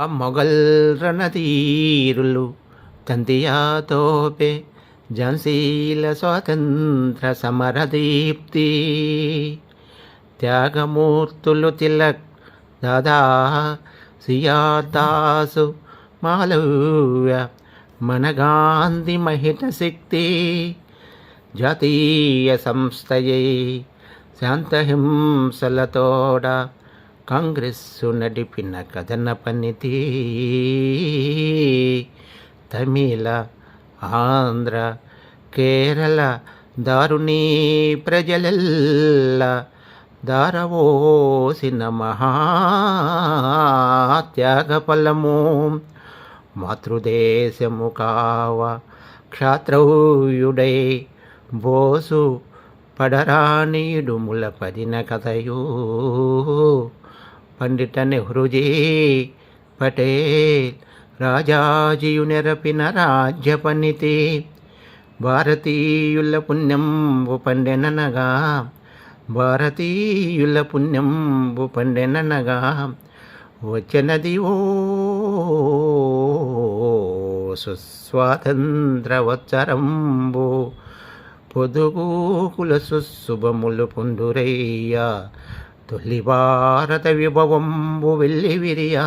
ఆ మొఘల్ రణధీరులు తంతియాతోపే ఝాన్సీల స్వాతంత్ర సమరదీప్తి త్యాగమూర్తులు తిలక్ దాదా సియాదాసు మాలవ్య మన గాంధీ మహిత శక్తి. జాతీయ సంస్థయై శాంతహింసలతోడ కాంగ్రెస్సు నడిపిన కథన పనితి. తమిళ ఆంధ్ర కేరళ దారుణీ ప్రజలెల్ల దారవోసిన మహాత్యాగ ఫలము మాతృదేశము కావ క్షాత్రౌయుడై బోసు పడరానీయుడు ములపదిన కథయూ. పండిత నెహ్రూజీ పటేల్ రాజాజియు నెరపిన రాజ్య పనితి భారతీయుల పుణ్యంబు పండెననగా భారతీయుల పుణ్యంబు పండెననగా వచ్చినది ఓ సుస్వాతంత్రవత్సరంబు వచ్చరంబు పొదుగుకుల సుశుభములు పొందురయ్యా തുല്ലിഭാരത വിഭവം വില്ലിവിരിയാ